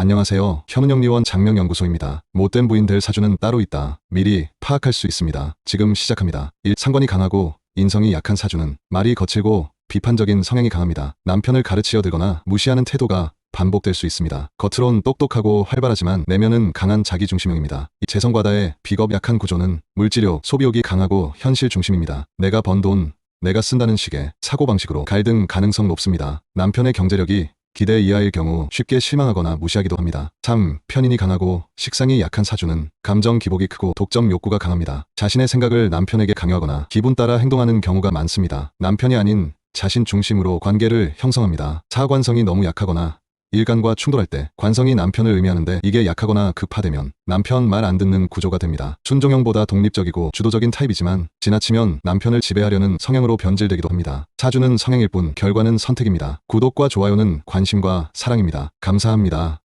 안녕하세요. 현은영리원 장명연구소입니다. 못된 부인들 사주는 따로 있다. 미리 파악할 수 있습니다. 지금 시작합니다. 1. 상관이 강하고 인성이 약한 사주는 말이 거칠고 비판적인 성향이 강합니다. 남편을 가르치려 들거나 무시하는 태도가 반복될 수 있습니다. 겉으론 똑똑하고 활발하지만 내면은 강한 자기중심형입니다. 이 재성과다의 비겁 약한 구조는 물질욕, 소비욕이 강하고 현실 중심입니다. 내가 번 돈, 내가 쓴다는 식의 사고방식으로 갈등 가능성 높습니다. 남편의 경제력이 기대 이하일 경우 쉽게 실망하거나 무시하기도 합니다. 3. 편인이 강하고 식상이 약한 사주는 감정 기복이 크고 독점 욕구가 강합니다. 자신의 생각을 남편에게 강요하거나 기분 따라 행동하는 경우가 많습니다. 남편이 아닌 자신 중심으로 관계를 형성합니다. 사관성이 너무 약하거나 일간과 충돌할 때 관성이 남편을 의미하는데 이게 약하거나 급화되면 남편 말 안 듣는 구조가 됩니다. 순종형보다 독립적이고 주도적인 타입이지만 지나치면 남편을 지배하려는 성향으로 변질되기도 합니다. 사주는 성향일 뿐 결과는 선택입니다. 구독과 좋아요는 관심과 사랑입니다. 감사합니다.